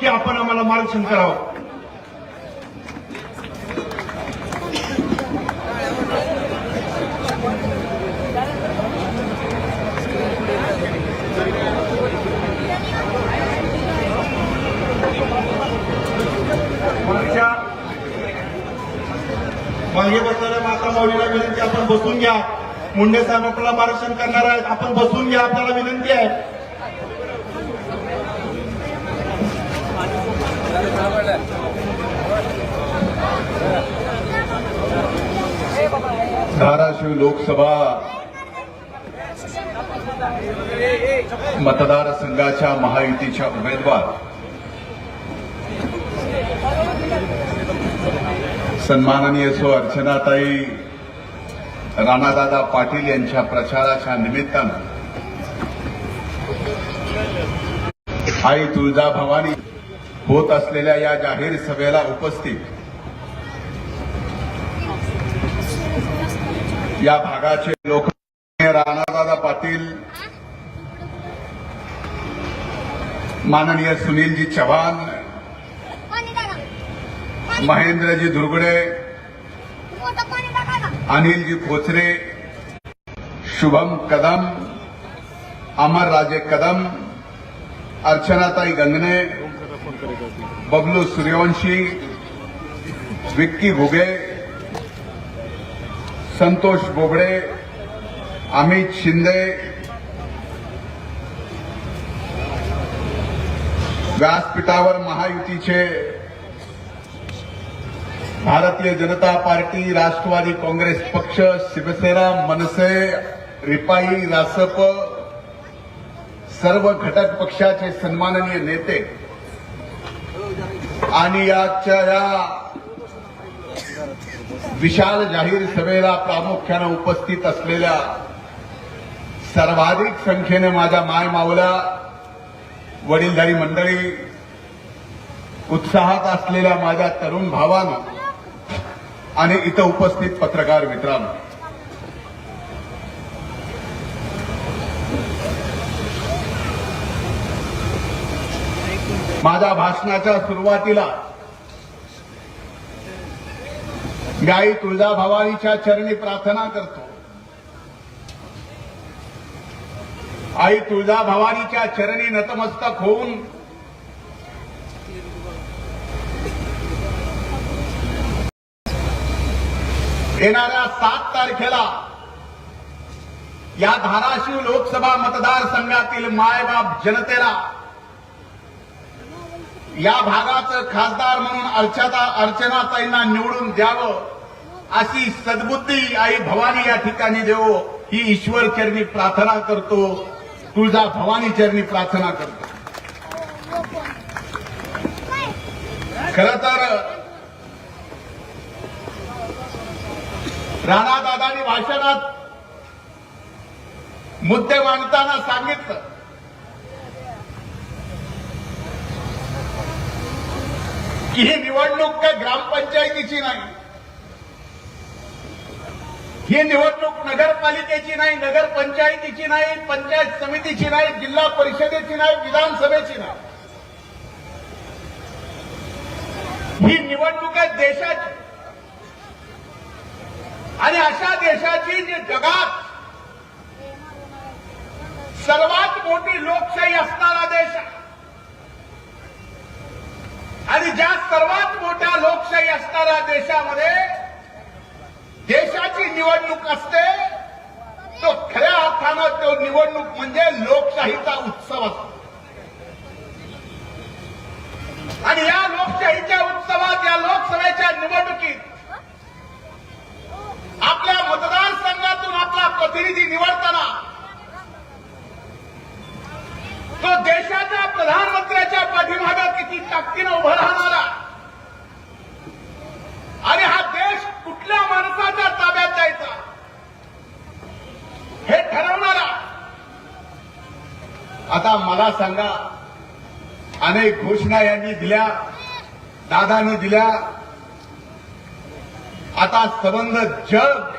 की आपण आम्हाला मार्गदर्शन करावं. मागे बसणाऱ्या माता माऊलीला विनंती आपण बसून घ्या. मुंडे साहेब आपल्याला मार्गदर्शन करणार आहेत. आपण बसून घ्या आपल्याला विनंती आहे. धाराशिव लोकसभा मतदारसंघाच्या महायुतीच्या उमेदवार. सन्माननीय सो अर्चनाताई राणादादा पाटील यांच्या प्रचाराच्या निमित्तानं. आई तुळजा भवानी होत असलेल्या या जाहीर सभेला उपस्थित या भागाचे लोक राणादादा पाटील. माननीय सुनीलजी चव्हाण. महेंद्रजी दुर्गुडे अनिलजी खोचरे. शुभम कदम. अमरराजे कदम. अर्चनाताई गंगणे बबलू सूर्यवंशी. विक्की घुगे. संतोष बोबडे अमित शिंदे व्यासपीठावर महायुतीचे भारतीय जनता पार्टी राष्ट्रवादी काँग्रेस पक्ष शिवसेना मनसे रिपाई रासप सर्व घटक पक्षाचे सन्माननीय नेते. आणि याच्या या विशाल जाहीर सभेला प्रामुख्यानं उपस्थित असलेल्या सर्वाधिक संख्येने माझ्या माय मावल्या वडीलधारी मंडळी उत्साहात असलेल्या माझ्या तरुण भावानं आणि इथं उपस्थित पत्रकार मित्रांनो. माझ्या भाषणाच्या सुरुवातीला मी आई तुळजाभवानीच्या चरणी प्रार्थना करतो. आई तुळजाभवानीच्या चरणी नतमस्तक होऊन येणाऱ्या सात तारखेला या धाराशिव लोकसभा मतदारसंघातील मायबाप जनतेला या भागाचं खासदार म्हणून अर्चना अर्चनाताईंना निवडून द्यावं. अशी सद्बुद्धी आई भवानी या ठिकाणी देव ही ईश्वर चरणी प्रार्थना करतो तुळजा भवानी चरणी प्रार्थना करतो. खर तर राणादादांनी भाषणात मुद्दे मांडताना सांगितलं. की ही निवडणूक काय ग्रामपंचायतीची नाही. ही निवडणूक नगरपालिकेची नाही नगरपंचायतीची नाही पंचायत समितीची नाही जिल्हा परिषदेची नाही विधानसभेची नाही. ही निवडणूक आहे देशाची. आणि अशा देशाची जी जगात सर्वात मोठी लोकशाही असणारा देश आहे. आणि ज्या सर्वात मोठ्या लोकशाही असणाऱ्या देशामध्ये देशाची निवडणूक असते तो खऱ्या अर्थानं तो निवडणूक म्हणजे लोकशाहीचा उत्सव असतो. आणि या लोकशाहीच्या उत्सवात या लोकसभेच्या निवडणुकीत आपल्या मतदारसंघातून आपला प्रतिनिधी निवडताना तो देशाच्या प्रधानमंत्र्याच्या पाठीमागात आता मला सांगा. अनेक घोषणा यांनी दिल्या दादानं दिल्या. आता संबंध जग.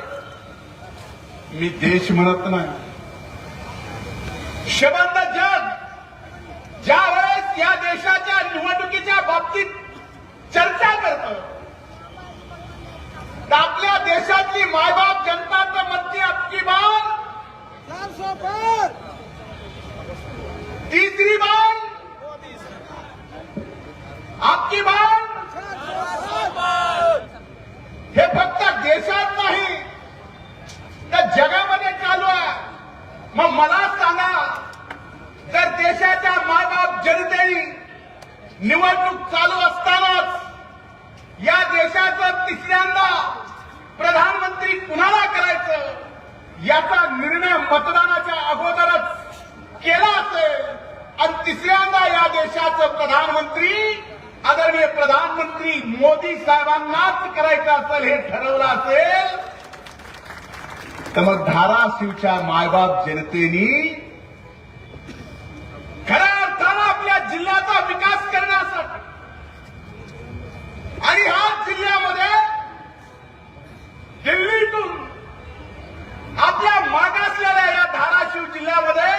मी देश म्हणत नाही. संबंध जग. ज्या वेळेस या देशाच्या निवडणुकीच्या बाबतीत चर्चा करत आपल्या देशातली मायबाप जनता तर म्हणते अबकी बार तीसरी बार। आपकी बार। हे फक्त देशात नाही तर जगामध्ये चालू आहे. मग मला सांगा जर देशाच्या मायबाप जनतेने निवडणूक चालू असतानाच या देशाचं तिसऱ्यांदा प्रधानमंत्री कुणाला करायचं याचा निर्णय मतदानाच्या अगोदरच केला असेल आणि तिसऱ्यांदा या देशाचं प्रधानमंत्री आदरणीय प्रधानमंत्री मोदी साहेबांनाच करायचं असेल हे ठरवलं असेल तर मग धाराशिवच्या मायबाप जनतेनी खऱ्या अर्थानं आपल्या जिल्ह्याचा विकास करण्यासाठी आणि ह्या जिल्ह्यामध्ये दिल्लीतून आपल्या मागासलेल्या या धाराशिव जिल्ह्यामध्ये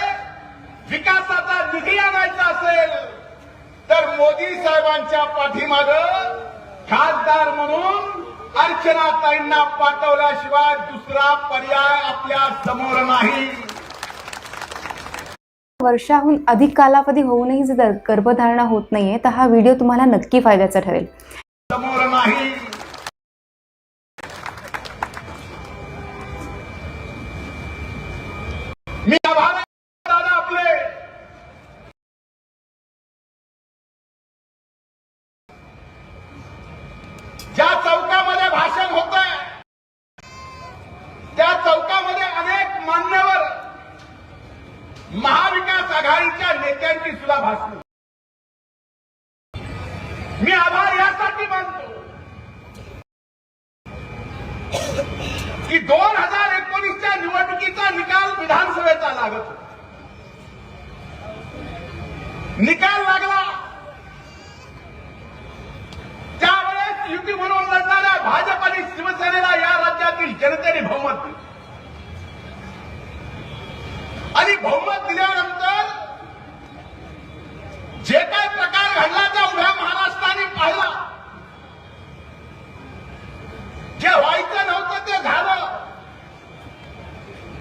विकासाचा निधी आणायचा असेल तर मोदी साहेबांच्या पाठीमाग खासदार म्हणून अर्चनाताईंना पाठवल्याशिवाय दुसरा पर्याय आपल्यासमोर नाही. वर्षाहून अधिक कालावधी होऊनही जर गर्भधारणा होत नाहीये तर हा व्हिडिओ तुम्हाला नक्की फायद्याचा ठरेल. समोर नाही. भाषण होत आहे त्या चौकामध्ये अनेक मान्यवर महाविकास आघाडीच्या नेत्यांची सुद्धा भाषण मी आभार यासाठी मानतो की दोन हजार एकोणीसच्या निवडणुकीचा निकाल विधानसभेचा लागत निकाल लागला. जनतेने बहुमत दिलं. आणि बहुमत दिल्यानंतर जे काय प्रकार घडला त्या उभ्या महाराष्ट्राने पाहिला. जे व्हायचं नव्हतं ते झालं.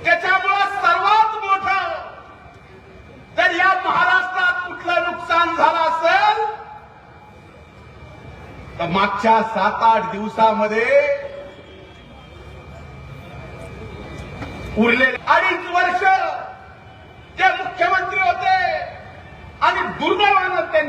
त्याच्यामुळं सर्वात मोठं तर या महाराष्ट्रात कुठलं नुकसान झालं असेल तर मागच्या सात आठ दिवसामध्ये उरले अडीच वर्ष ते मुख्यमंत्री होते आणि दुर्दैवानं त्यांनी